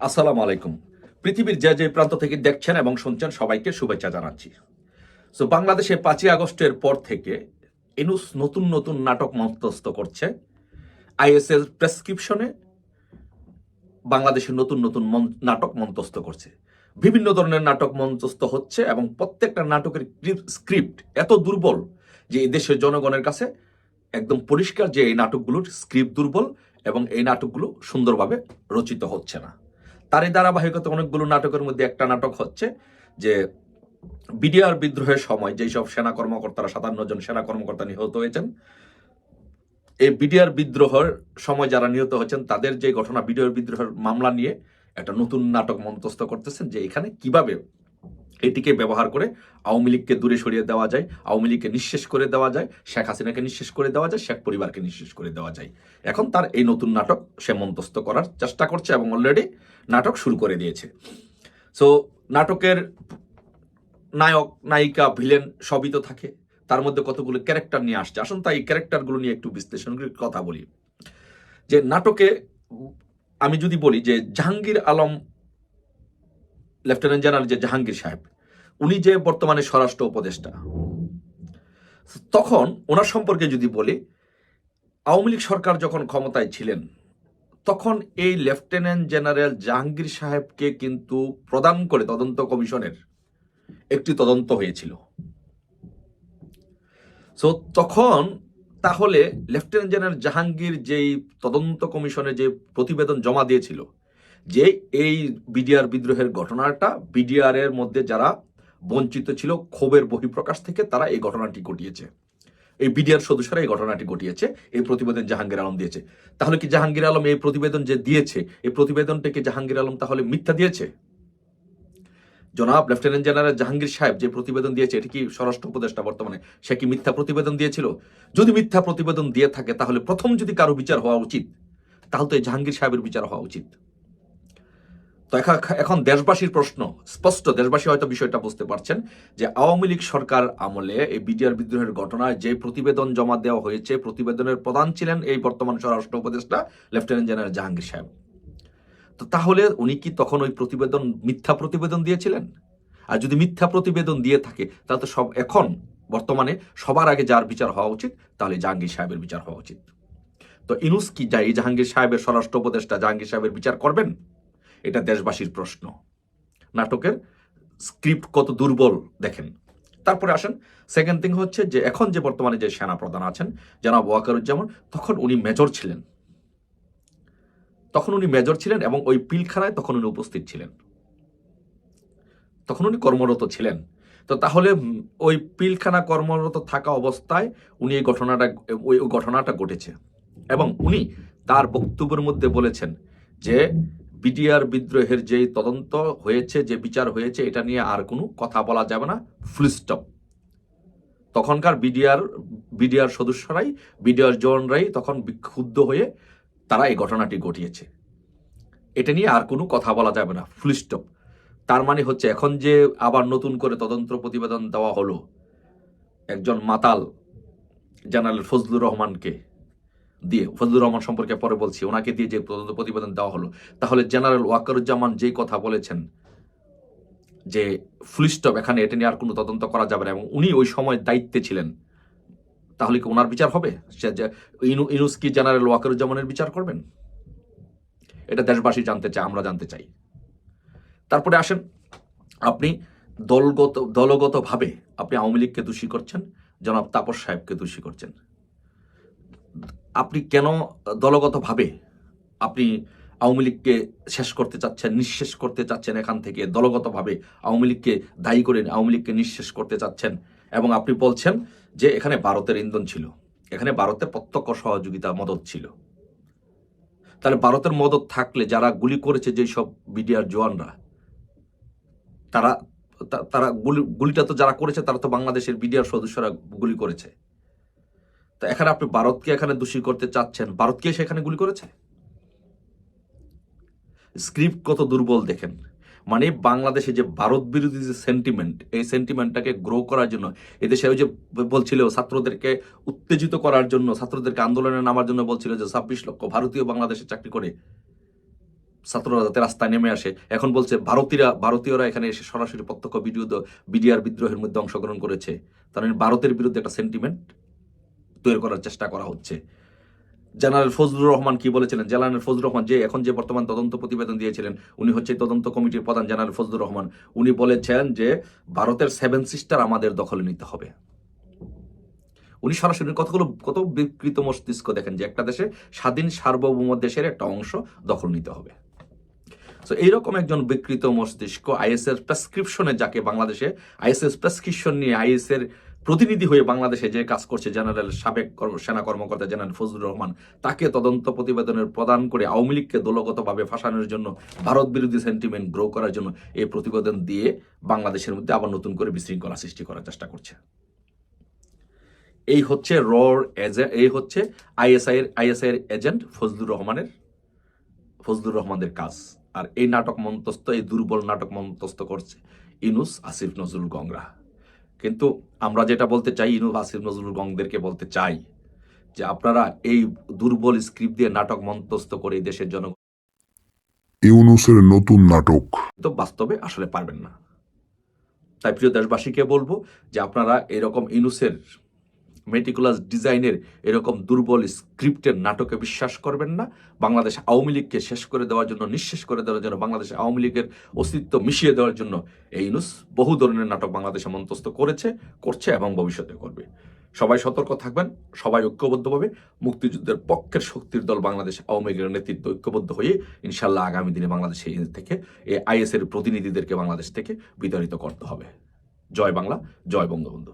আসসালামু আলাইকুম। পৃথিবীর যে যে প্রান্ত থেকে দেখছেন এবং শুনছেন, সবাইকে শুভেচ্ছা জানাচ্ছি। সো বাংলাদেশে পাঁচই আগস্টের পর থেকে এনুস নতুন নতুন নাটক মন্তস্থ করছে। আইএসএল প্রেসক্রিপশনে বাংলাদেশে নতুন নতুন নাটক মন্তস্থ করছে। বিভিন্ন ধরনের নাটক মঞ্চস্থ হচ্ছে এবং প্রত্যেকটা নাটকের স্ক্রিপ্ট এত দুর্বল যে এই দেশের জনগণের কাছে একদম পরিষ্কার যে এই নাটকগুলোর স্ক্রিপ্ট দুর্বল এবং এই নাটকগুলো সুন্দরভাবে রচিত হচ্ছে না। তার এই ধারাবাহিকতা অনেকগুলো নাটকের মধ্যে একটা নাটক হচ্ছে যে বিডিআর বিদ্রোহের সময় যেই সব সেনা কর্মকর্তারা, সাতান্ন জন সেনা কর্মকর্তা নিহত হয়েছেন, এই বিডিআর বিদ্রোহের সময় যারা নিহত হয়েছেন, তাদের যে ঘটনা বিডিআর বিদ্রোহের মামলা নিয়ে একটা নতুন নাটক মন্তস্থ করতেছেন যে এখানে কীভাবে এটিকে ব্যবহার করে আওয়ামী লীগকে দূরে সরিয়ে দেওয়া যায়, আওয়ামী লীগকে নিঃশেষ করে দেওয়া যায়, শেখ হাসিনাকে নিঃশেষ করে দেওয়া যায়, শেখ পরিবারকে নিঃশেষ করে দেওয়া যায়। এখন তার এই নতুন নাটক সে মন্তস্থ করার চেষ্টা করছে এবং অলরেডি নাটক শুরু করে দিয়েছে। সো নাটকের নায়ক, নায়িকা, ভিলেন সবই তো থাকে। তার মধ্যে কতগুলো ক্যারেক্টার নিয়ে আসছে? আসুন তাই ক্যারেক্টারগুলো নিয়ে একটু বিশ্লেষণ করে কথা বলি। যে নাটকে আমি যদি বলি যে জাহাঙ্গীর আলম লেফটেন্যান্ট জেনারেল যে জাহাঙ্গীর সাহেব, উনি যে বর্তমানে স্বরাষ্ট্র উপদেষ্টা, তখন ওনার সম্পর্কে যদি বলি, আওয়ামী লীগ সরকার যখন ক্ষমতায় ছিলেন তখন এই লেফটেন্যান্ট জেনারেল জাহাঙ্গীর সাহেবকে কিন্তু প্রদান করে তদন্ত কমিশনের একটি তদন্ত হয়েছিল। সো তখন তাহলে লেফটেন্যান্ট জেনারেল জাহাঙ্গীর যেই তদন্ত কমিশনে যে প্রতিবেদন জমা দিয়েছিল, যে এই বিডিআর বিদ্রোহের ঘটনাটা বিডিআর এর মধ্যে যারা বঞ্চিত ছিল, ক্ষোভের বহিঃপ্রকাশ থেকে তারা এই ঘটনাটি ঘটিয়েছে। এই বিডিআর সদস্যরা এই ঘটনাটি ঘটিয়েছে, এই প্রতিবেদন জাহাঙ্গীর আলম দিয়েছে। তাহলে কি জাহাঙ্গীর আলম এই প্রতিবেদন যে দিয়েছে, এই প্রতিবেদনটাকে জাহাঙ্গীর আলম তাহলে মিথ্যা দিয়েছে? জনাব লেফটেন্যান্ট জেনারেল জাহাঙ্গীর সাহেব যে প্রতিবেদন দিয়েছে, এটি কি স্বরাষ্ট্র উপদেষ্টা বর্তমানে? সে কি মিথ্যা প্রতিবেদন দিয়েছিল? যদি মিথ্যা প্রতিবেদন দিয়ে থাকে, তাহলে প্রথম যদি কারও বিচার হওয়া উচিত, তাহলে তো এই জাহাঙ্গীর সাহেবের বিচার হওয়া উচিত। তো এখা- এখন দেশবাসীর প্রশ্ন। স্পষ্ট দেশবাসী হয়তো বিষয়টা বুঝতে পারছেন যে আওয়ামী লীগ সরকার আমলে এই বিডিআর বিদ্রোহের ঘটনায় যে প্রতিবেদন জমা দেওয়া হয়েছে, প্রতিবেদনের প্রধান ছিলেন এই বর্তমান স্বরাষ্ট্র উপদেষ্টা লেফটেন্যান্ট জেনারেল জাহাঙ্গীর সাহেব। তো তাহলে উনি কি তখন ওই প্রতিবেদন, মিথ্যা প্রতিবেদন দিয়েছিলেন? আর যদি মিথ্যা প্রতিবেদন দিয়ে থাকে, তাহলে তো সব এখন, বর্তমানে সবার আগে যার বিচার হওয়া উচিত, তাহলে জাহাঙ্গীর সাহেবের বিচার হওয়া উচিত। তো ইনুস কি যাই এই জাহাঙ্গীর সাহেবের স্বরাষ্ট্র উপদেষ্টা জাহাঙ্গীর সাহেবের বিচার করবেন? এটা দেশবাসীর প্রশ্ন। নাটকের স্ক্রিপ্ট কত দুর্বল দেখেন। তারপরে আসেন সেকেন্ড থিং হচ্ছে যে এখন যে বর্তমানে যে সেনা প্রধান আছেন, জনাব ওয়াকারুজ্জামান, তখন উনি মেজর ছিলেন। তখন উনি মেজর ছিলেন এবং ওই পিলখানায় তখন উনি উপস্থিত ছিলেন। তখন উনি কর্মরত ছিলেন। তো তাহলে ওই পিলখানা কর্মরত থাকা অবস্থায় উনি এই ঘটনাটা ওই ওই ঘটনাটা ঘটেছে। এবং উনি তার বক্তব্যের মধ্যে বলেছেন যে বিডিআর বিদ্রোহের যে তদন্ত হয়েছে, যে বিচার হয়েছে, এটা নিয়ে আর কোনো কথা বলা যাবে না। ফুল স্টপ তখনকার বিডিআর বিডিআর সদস্যরাই, বিডিআর জওয়ানরাই তখন বিক্ষুব্ধ হয়ে তারা এই ঘটনাটি ঘটিয়েছে। এটা নিয়ে আর কোনো কথা বলা যাবে না। ফুল স্টপ তার মানে হচ্ছে এখন যে আবার নতুন করে তদন্ত প্রতিবেদন দেওয়া হলো, একজন মাতাল, জেনারেল ফজলুর রহমানকে দিয়ে ফজলুর রহমান সম্পর্কে পরে বলছি, ওনাকে দিয়ে যে তদন্ত প্রতিবেদন দেওয়া হলো, তাহলে জেনারেল ওয়াকারুজ্জামান যেই কথা বলেছেন, যে স্টপ, এখানে এটা নিয়ে আর কোনো তদন্ত করা যাবে না, এবং উনি ওই সময় দায়িত্বে ছিলেন, তাহলে কি ওনার বিচার হবে? ইনুস কি জেনারেল ওয়াকারুজ্জামানের বিচার করবেন? এটা দেশবাসী জানতে চায়, আমরা জানতে চাই। তারপরে আসেন, আপনি দলগত দলগতভাবে আপনি আওয়ামী লীগকে দোষী করছেন, জনাব তাপস সাহেবকে দোষী করছেন। আপনি কেন দলগতভাবে আপনি আওয়ামী লীগকে শেষ করতে চাচ্ছেন, নিঃশেষ করতে চাচ্ছেন এখান থেকে? দলগতভাবে আওয়ামী লীগকে দায়ী করে আওয়ামী লীগকে নিঃশেষ করতে চাচ্ছেন? এবং আপনি বলছেন যে এখানে ভারতের ইন্ধন ছিল। এখানে ভারতের প্রত্যক্ষ সহযোগিতা মদত ছিল। তাহলে ভারতের মদত থাকলে যারা গুলি করেছে যেই সব বিডিআর জওয়ানরা, তারা তারা গুলি, গুলিটা তো যারা করেছে তারা তো বাংলাদেশের বিডিআর সদস্যরা গুলি করেছে। তো এখানে আপনি ভারতকে এখানে দোষী করতে চাচ্ছেন। ভারতকে সেখানে গুলি করেছে? স্ক্রিপ্ট কত দুর্বল দেখেন। মানে বাংলাদেশে যে ভারত বিরোধী যে সেন্টিমেন্ট এই সেন্টিমেন্টটাকে গ্রো করার জন্য, এদেশে ওই যে বলছিল ছাত্রদেরকে উত্তেজিত করার জন্য, ছাত্রদেরকে আন্দোলনে নামার জন্য বলছিল যে ছাব্বিশ লক্ষ ভারতীয় বাংলাদেশে চাকরি করে। ছাত্ররা যাতে রাস্তায় নেমে আসে। এখন বলছে ভারতীয়রা ভারতীয়রা এখানে এসে সরাসরি প্রত্যক্ষ ভিডিও বিডিআর বিদ্রোহের মধ্যে অংশগ্রহণ করেছে। তার মানে ভারতের বিরুদ্ধে একটা সেন্টিমেন্ট তৈরি করার চেষ্টা করা হচ্ছে। জেনারেল ফজলুর রহমান কি বলেছিলেন? জেনারেল ফজলুর রহমান যে এখন যে বর্তমান তদন্ত প্রতিবেদন দিয়েছিলেন, উনি হচ্ছে তদন্ত কমিটির প্রধান জেনারেল ফজলুর রহমান। উনি বলেছেন যে ভারতের সেভেন সিস্টার আমাদের দখলে নিতে হবে। উনি সরাসরি কতগুলো, কত বিকৃত মস্তিষ্ক দেখেন যে একটা দেশে স্বাধীন সার্বভৌম দেশের একটা অংশ দখল নিতে হবে। তো এইরকম একজন বিকৃত মস্তিষ্ক আইএস এর প্রেসক্রিপশনে যাকে বাংলাদেশে আইএস এর প্রেসক্রিপশন নিয়ে আইএস এর প্রতিনিধি হয়ে বাংলাদেশে যে কাজ করছে জেনারেল সাবেক সেনা কর্মকর্তা জেনারেল ফজলুর রহমান, তাকে তদন্ত প্রতিবেদনের প্রদান করে আওয়ামী লীগকে দলগতভাবে ফাঁসানোর জন্য, ভারত বিরোধী সেন্টিমেন্ট গ্রো করার জন্য এই প্রতিবেদন দিয়ে বাংলাদেশের মধ্যে আবার নতুন করে বিশৃঙ্খলা সৃষ্টি করার চেষ্টা করছে। এই হচ্ছে রর এই হচ্ছে আইএসআই এর আইএসআই এর এজেন্ট ফজলুর রহমানের ফজলুর রহমানের কাজ। আর এই নাটক মন্তস্থ এই দুর্বল নাটক মন্তস্থ করছে ইনুস আসিফ নজরুল গংরা কিন্তু আমরা যেটা বলতে চাই ইনুল আসিফ নজরুল গংদেরকে বলতে চাই যে আপনারা এই দুর্বল স্ক্রিপ্ট দিয়ে নাটক মন্তস্থ করে এই দেশের জন্য ইউনুসের নতুন নাটক। তো বাস্তবে আসলে পারবেন না। তাই প্রিয় দেশবাসীকে বলব যে আপনারা এরকম ইনুসের মেটিকুলাস ডিজাইনের এরকম দুর্বল স্ক্রিপ্টের নাটকে বিশ্বাস করবেন না। বাংলাদেশ আওয়ামী লীগকে শেষ করে দেওয়ার জন্য, নিঃশেষ করে দেওয়ার জন্য, বাংলাদেশ আওয়ামী লীগের অস্তিত্ব মিশিয়ে দেওয়ার জন্য এই ইনুস বহু ধরনের নাটক বাংলাদেশে মন্তস্থ করেছে, করছে এবং ভবিষ্যতে করবে। সবাই সতর্ক থাকবেন, সবাই ঐক্যবদ্ধভাবে, মুক্তিযুদ্ধের পক্ষের শক্তির দল বাংলাদেশ আওয়ামী লীগের নেতৃত্ব ঐক্যবদ্ধ হয়ে ইনশাল্লাহ আগামী দিনে বাংলাদেশ থেকে এই আইএস এর প্রতিনিধিদেরকে বাংলাদেশ থেকে বিতাড়িত করতে হবে। জয় বাংলা, জয় বঙ্গবন্ধু।